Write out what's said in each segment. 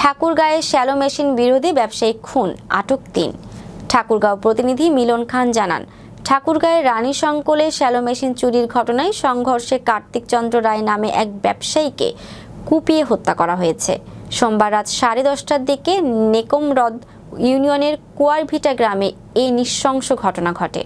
ঠাকুরগাঁয়ে shallow machine বিরোধী ব্যবসায়িক খুন, আটক তিন। ঠাকুরগাঁও প্রতিনিধি মিলন খান জানান ঠাকুরগাঁয়ের রানী সংকলে শ্যালো মেশিন চুরির ঘটনায় সংঘর্ষে কার্তিক চন্দ্র রায় নামে এক ব্যবসায়ীকে কুপিয়ে হত্যা করা হয়েছে। সোমবার রাত সাড়ে দশটার দিকে নেকমরদ ইউনিয়নের কুয়ারভিটা গ্রামে এই নৃশংস ঘটনা ঘটে।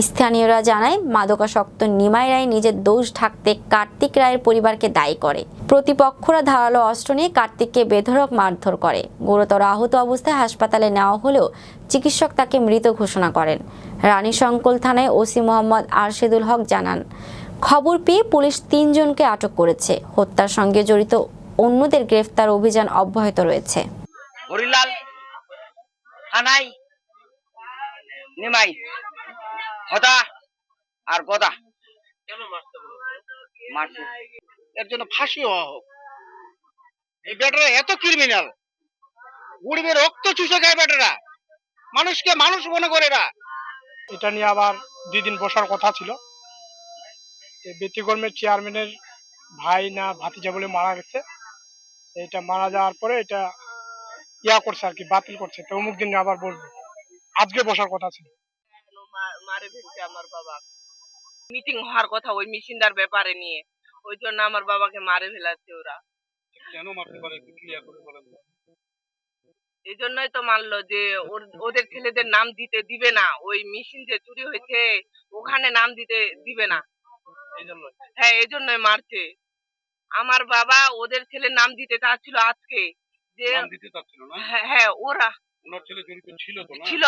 স্থানীয়রা জানায়, মাদকাসক্ত নিমাই রায় নিজের দোষ ঢাকতে কার্তিক রায়ের পরিবারকে দায়ী করে। প্রতিপক্ষরা ধারালো অস্ত্র নিয়ে কার্তিককে বেধড়ক মারধর করে। গুরুতর আহত অবস্থায় হাসপাতালে নেওয়া হলেও চিকিৎসক তাকে মৃত ঘোষণা করেন। রানী শঙ্কল থানায় ওসি মোহাম্মদ আরশেদুল হক জানান, খবর পেয়ে পুলিশ তিনজনকে আটক করেছে। হত্যার সঙ্গে জড়িত অন্যদের গ্রেফতার অভিযান অব্যাহত রয়েছে। হানাই নিমাই। হদা আর গদা এর জন্য ফাঁসি হওয়া হোক। এই বেটারা এত ক্রিমিনাল গুড়িবে রক্ত চুষে খায় বেটারা। মানুষকে মানুষ মনে করে এরা এটা নিয়ে আবার দুই দিন বসার কথা ছিল। এই ব্যতিকর্মের চেয়ারম্যানের ভাই না ভাতিজা বলে মারা গেছে। এটা মারা যাওয়ার পরে এটা ইয়া করছে আর কি বাতিল করছে। তো অমুক দিন আবার বসবো আজকে বসার কথা ছিল। মারে ফেলছে আমার বাবা মিটিং হওয়ার কথা ওই মেশিনটার ব্যাপারে নিয়ে। ওই জন্য আমার বাবাকে মারে ফেলাচ্ছে ওরা। কেন মারতে পারে ক্লিয়ার করে বলেন এই জন্যই তো মানলো যে ওদের ছেলেদের নাম দিতে দিবে না। ওই মেশিন যে চুরি হয়েছে ওখানে নাম দিতে দিবে না। হ্যাঁ এই জন্যই মারছে। আমার বাবা ওদের ছেলের নাম দিতে চাচ্ছিল আজকে। যে হ্যাঁ হ্যাঁ ওরা ওনার ছেলে জড়িত ছিল তো ছিল।